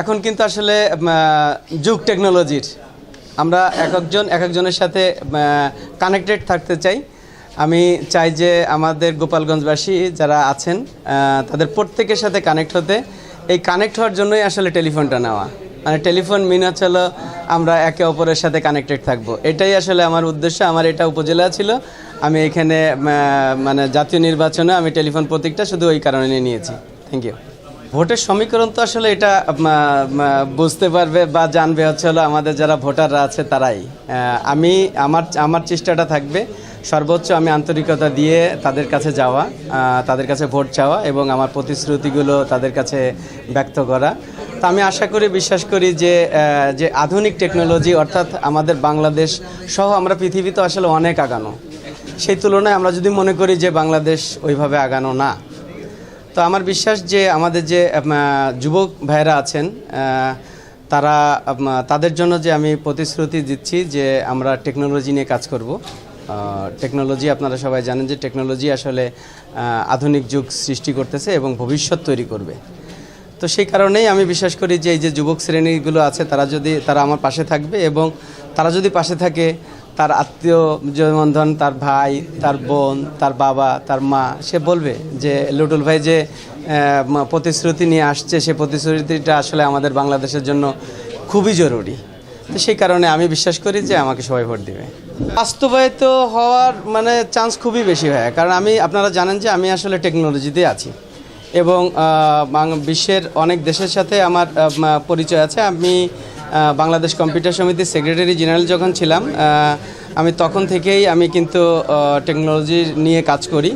এখন কিন্তু আসলে যুগ টেকনোলজির আমরা এক একজন, এক একজনের সাথে কানেক্টেড থাকতে চাই। আমি চাই যে আমাদের গোপালগঞ্জবাসী যারা আছেন তাদের প্রত্যেকের সাথে কানেক্ট হতে। এই কানেক্ট হওয়ার জন্যই আসলে টেলিফোনটা নেওয়া। মানে টেলিফোন মিন হচ্ছে আমরা একে অপরের সাথে কানেক্টেড থাকব। এটাই আসলে আমার উদ্দেশ্য, আমার এটা উপজেলা ছিল। আমি এখানে মানে জাতীয় নির্বাচনে আমি টেলিফোন প্রতীকটা শুধু ওই কারণে নিয়েছি। থ্যাংক ইউ ভোটের সমীকরণ তো আসলে এটা বুঝতে পারবে বা জানবে হচ্ছে হলো আমাদের যারা ভোটাররা আছে তারাই। আমি, আমার আমার চেষ্টাটা থাকবে সর্বোচ্চ আমি আন্তরিকতা দিয়ে তাদের কাছে যাওয়া তাদের কাছে ভোট চাওয়া এবং আমার প্রতিশ্রুতিগুলো তাদের কাছে ব্যক্ত করা। তো আমি আশা করি, বিশ্বাস করি যে যে আধুনিক টেকনোলজি অর্থাৎ আমাদের বাংলাদেশ সহ আমরা পৃথিবীতে আসলে অনেক আগানো। সেই তুলনায় আমরা যদি মনে করি যে বাংলাদেশ ওইভাবে আগানো না। তো আমার বিশ্বাস যে আমাদের যে যুবক ভাইরা আছেন তারা তাদের জন্য যে আমি প্রতিশ্রুতি দিচ্ছি যে আমরা টেকনোলজি নিয়ে কাজ করব। টেকনোলজি, আপনারা সবাই জানেন যে টেকনোলজি আসলে আধুনিক যুগ সৃষ্টি করতেছে এবং ভবিষ্যৎ তৈরি করবে। তো সেই কারণেই আমি বিশ্বাস করি যে এই যে যুবক শ্রেণীগুলো আছে, তারা যদি, তারা আমার পাশে থাকবে এবং তারা যদি পাশে থাকে তার আত্মীয় যেমন তার ভাই, তার বোন, তার বাবা, তার মা, সে বলবে যে, লুটুল ভাই যে প্রতিশ্রুতি নিয়ে আসছে সেই প্রতিশ্রুতিটা আসলে আমাদের বাংলাদেশের জন্য খুবই জরুরি। তো সেই কারণে আমি বিশ্বাস করি যে, আমাকে সবাই ভোট দিবে। বাস্তবায়িত হওয়ার মানে চান্স খুবই বেশি হয়। কারণ আমি, আপনারা জানেন যে, আমি আসলে টেকনোলজিতে আছি। এবং বিশ্বের অনেক দেশের সাথে আমার পরিচয় আছে। আমি বাংলাদেশ কম্পিউটার সমিতির সেক্রেটারি জেনারেল যখন ছিলাম আমি তখন থেকেই আমি কিন্তু টেকনোলজি নিয়ে কাজ করি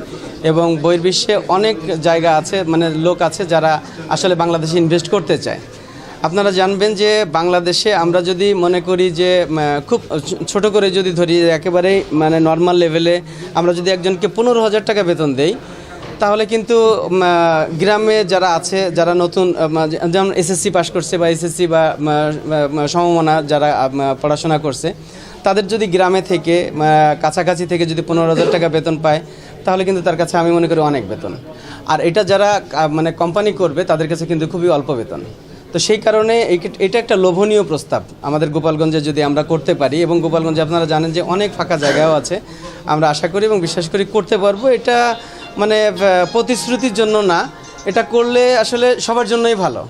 এবং বহির্বিশ্বে অনেক জায়গা আছে মানে লোক আছে যারা আসলে বাংলাদেশে ইনভেস্ট করতে চায়। আপনারা জানবেন যে বাংলাদেশে আমরা যদি মনে করি যে খুব ছোট করে যদি ধরি, একেবারেই মানে নর্মাল লেভেলে আমরা যদি একজনকে পনেরো হাজার টাকা বেতন দেই তাহলে কিন্তু গ্রামে যারা আছে, যারা নতুন যেমন এসএসসি পাশ করছে বা এসএসসি বা সমমনা যারা পড়াশোনা করছে, তাদের যদি গ্রামে থেকে কাছাকাছি থেকে যদি পনেরো হাজার টাকা বেতন পায়, তাহলে কিন্তু তার কাছে আমি মনে করি অনেক বেতন। আর এটা যারা মানে কোম্পানি করবে, তাদের কাছে কিন্তু খুবই অল্প বেতন। তো সেই কারণে এটা একটা লোভনীয় প্রস্তাব আমাদের গোপালগঞ্জে যদি আমরা করতে পারি, এবং গোপালগঞ্জে আপনারা জানেন যে অনেক ফাঁকা জায়গাও আছে, আমরা আশা করি এবং বিশ্বাস করি করতে পারব। এটা মানে প্রতিশ্রুতির জন্য না। এটা করলে আসলে সবার জন্যই ভালো।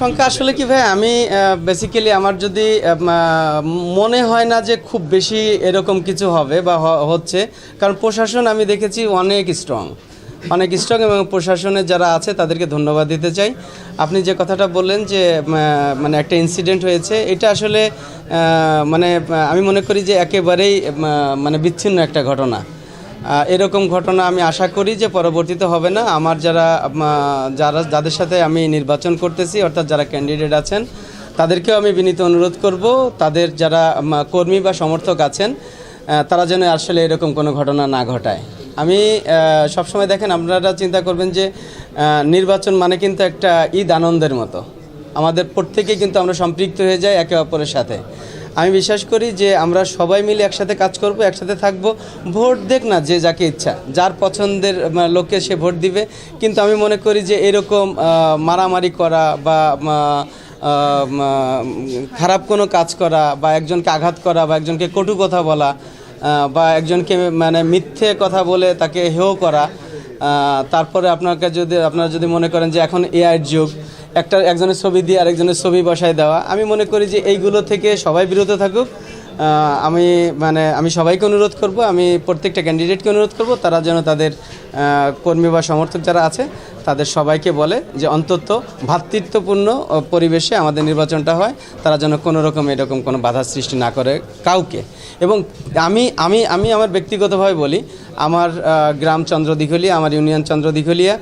সংখ্যা আসলে কি ভাই, আমি বেসিক্যালি আমার যদি মনে হয় না যে খুব বেশি এরকম কিছু হবে বা হচ্ছে, কারণ প্রশাসন আমি দেখেছি অনেক স্ট্রং অনেক স্ট্রং এবং প্রশাসনের যারা আছে তাদেরকে ধন্যবাদ দিতে চাই। আপনি যে কথাটা বললেন যে মানে একটা ইনসিডেন্ট হয়েছে, এটা আসলে মানে আমি মনে করি যে একেবারেই মানে বিচ্ছিন্ন একটা ঘটনা। এরকম ঘটনা আমি আশা করি যে পরবর্তীতে হবে না। আমার যারা যারা, যাদের সাথে আমি নির্বাচন করতেছি, অর্থাৎ যারা ক্যান্ডিডেট আছেন, তাদেরকেও আমি বিনীত অনুরোধ করব, তাদের যারা কর্মী বা সমর্থক আছেন তারা যেন আসলে এরকম কোনো ঘটনা না ঘটায়। আমি সবসময় দেখেন, আপনারা চিন্তা করবেন যে নির্বাচন মানে কিন্তু একটা ঈদ আনন্দের মতো। আমাদের প্রত্যেকেই কিন্তু আমরা সম্পৃক্ত হয়ে যাই একে অপরের সাথে। আমি বিশ্বাস করি যে আমরা সবাই মিলে একসাথে কাজ করব, একসাথে থাকব। ভোট দেখ না যে যাকে ইচ্ছা, যার পছন্দের লোককে সে ভোট দিবে। কিন্তু আমি মনে করি যে এরকম মারামারি করা বা খারাপ কোনো কাজ করা বা একজনকে আঘাত করা বা একজনকে কটু কথা বলা বা একজনকে মানে মিথ্যে কথা বলে তাকে হেয় করা তারপরে আপনাকে যদি, আপনারা যদি মনে করেন যে এখন এআইয়ের যুগ একটা একজনের ছবি দিয়ে আরেকজনের ছবি বসায় দেওয়া। আমি মনে করি যে এইগুলো থেকে সবাই বিরত থাকুক। আমি মানে আমি সবাইকে অনুরোধ করব, আমি প্রত্যেকটা ক্যান্ডিডেটকে অনুরোধ করব, তারা যেন তাদের কর্মী বা সমর্থক যারা আছে, তাদের সবাইকে বলে যে অন্তত ভ্রাতৃত্বপূর্ণ পরিবেশে আমাদের নির্বাচনটা হয়, তারা যেন কোনো রকম এরকম কোনো বাধা সৃষ্টি না করে কাউকে। এবং আমি আমি আমি আমার ব্যক্তিগতভাবে বলি, আমার গ্রাম চন্দ্রদিঘলিয়া আমার ইউনিয়ন চন্দ্র চন্দ্রদিঘলিয়া,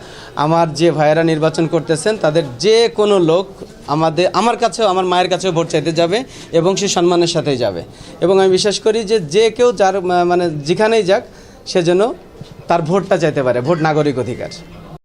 আমার যে ভাইয়েরা নির্বাচন করতেছেন, তাদের যে কোনো লোক আমাদের, আমার কাছেও, আমার মায়ের কাছেও ভোট চাইতে যাবে এবং সে সম্মানের সাথেই যাবে। এবং আমি বিশ্বাস করি যে যে কেউ যার মানে যেখানেই যাক, সে যেন তার ভোটটা চাইতে পারে ভোট নাগরিক অধিকার।